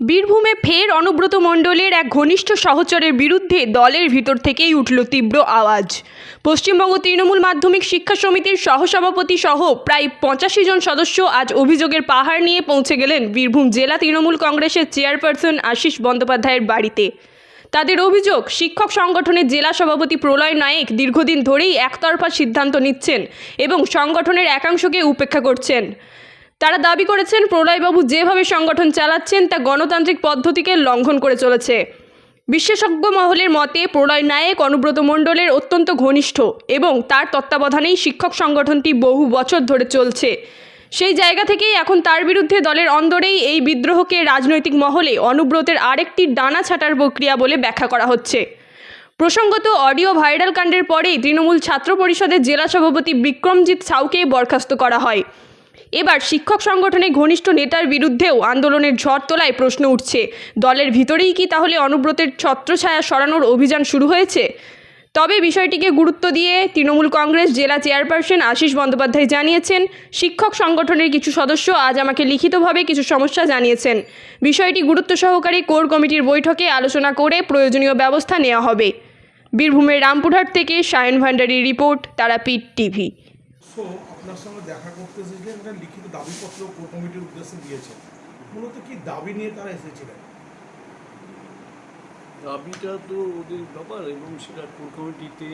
বীরভূমে ফের অনুব্রত মণ্ডলের এক ঘনিষ্ঠ সহচরের বিরুদ্ধে দলের ভিতর থেকেই উঠল তীব্র আওয়াজ। পশ্চিমবঙ্গ তৃণমূল মাধ্যমিক শিক্ষা সমিতির সহসভাপতি সহ প্রায় পঁচাশি জন সদস্য আজ অভিযোগের পাহাড় নিয়ে পৌঁছে গেলেন বীরভূম জেলা তৃণমূল কংগ্রেসের চেয়ারপারসন আশিস বন্দ্যোপাধ্যায়ের বাড়িতে। তাদের অভিযোগ, শিক্ষক সংগঠনের জেলা সভাপতি প্রলয় নায়েক দীর্ঘদিন ধরেই একতরফা সিদ্ধান্ত নিচ্ছেন এবং সংগঠনের একাংশকে উপেক্ষা করছেন। তারা দাবি করেছেন প্রলয়বাবু যেভাবে সংগঠন চালাচ্ছেন তা গণতান্ত্রিক পদ্ধতিকে লঙ্ঘন করে চলেছে। বিশেষজ্ঞ মহলের মতে প্রলয় নায়েক, অনুব্রত মণ্ডলের অত্যন্ত ঘনিষ্ঠ এবং তার তত্ত্বাবধানেই শিক্ষক সংগঠনটি বহু বছর ধরে চলছে। সেই জায়গা থেকেই এখন তার বিরুদ্ধে দলের অন্দরেই এই বিদ্রোহকে রাজনৈতিক মহলে অনুব্রতের আরেকটি ডানা ছাটার প্রক্রিয়া বলে ব্যাখ্যা করা হচ্ছে। প্রসঙ্গত অডিও ভাইরাল কাণ্ডের পরেই তৃণমূল ছাত্র পরিষদের জেলা সভাপতি বিক্রমজিৎ সাউকে বরখাস্ত করা হয়। এবার শিক্ষক সংগঠনের ঘনিষ্ঠ নেতার বিরুদ্ধেও আন্দোলনের ঝড় তোলায় প্রশ্ন উঠছে। দলের ভিতরেই কি তাহলে অনুব্রতের ছত্রছায়া সরানোর অভিযান শুরু হয়েছে? তবে বিষয়টিকে গুরুত্ব দিয়ে তৃণমূল কংগ্রেস জেলা চেয়ারপারসন আশিস বন্দ্যোপাধ্যায় জানিয়েছেন, শিক্ষক সংগঠনের কিছু সদস্য আজ আমাকে লিখিতভাবে কিছু সমস্যা জানিয়েছেন। বিষয়টি গুরুত্ব সহকারে কোর কমিটির বৈঠকে আলোচনা করে প্রয়োজনীয় ব্যবস্থা নেওয়া হবে। বীরভূমের রামপুরহাট থেকে সায়ন ভান্ডারীর রিপোর্ট, তারাপীঠ টিভি। সো আপনার সঙ্গে দেখা করতে এসেছিলেন একটা লিখিত দাবিপত্র কোর কমিটির উদ্দেশ্যে দিয়েছে। মূলত কি দাবি নিয়ে তারা এসেছিলেন? দাবিটা তো ওদের ব্যাপার এবং সেটা কোর কমিটিতে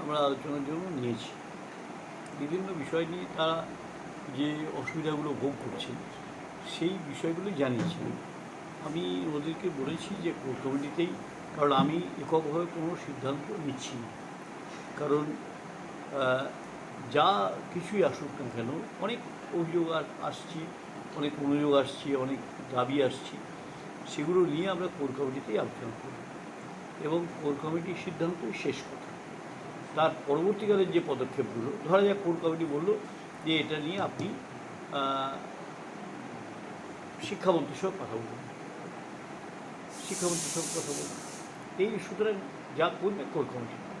আমরা আলোচনার জন্য নিয়েছি। বিভিন্ন বিষয় নিয়ে তারা যে অসুবিধাগুলো ভোগ করছেন, সেই বিষয়গুলো জানিয়েছেন। আমি ওদেরকে বলেছি যে কোর কমিটিতেই, কারণ আমি এককভাবে কোনো সিদ্ধান্ত নিচ্ছি না। কারণ যা কিছুই আসুক না কেন, অনেক অভিযোগ আস- আসছে, অনেক অনুযোগ আসছে, অনেক দাবি আসছে। সেগুলো নিয়ে আমরা কোর কমিটিতেই আলোচনা করি এবং কোর কমিটির সিদ্ধান্তই শেষ কথা। তার পরবর্তীকালে যে পদক্ষেপগুলো, ধরা যাক কোর কমিটি বলল যে এটা নিয়ে আপনি শিক্ষামন্ত্রীর সঙ্গে কথা বলুন। শিক্ষামন্ত্রীর সঙ্গে কথা বলুন। এই সুতরাং যা করবে কোর কমিটি।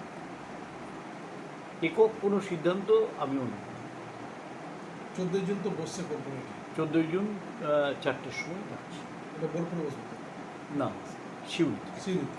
একক কোনো সিদ্ধান্ত আমিও নেব চোদ্দোই জুন তো বসছে কমিটি চোদ্দোই জুন চারটের সময় এটা বোলপুরে বসবে? না শিউরিতে সিউড়িতে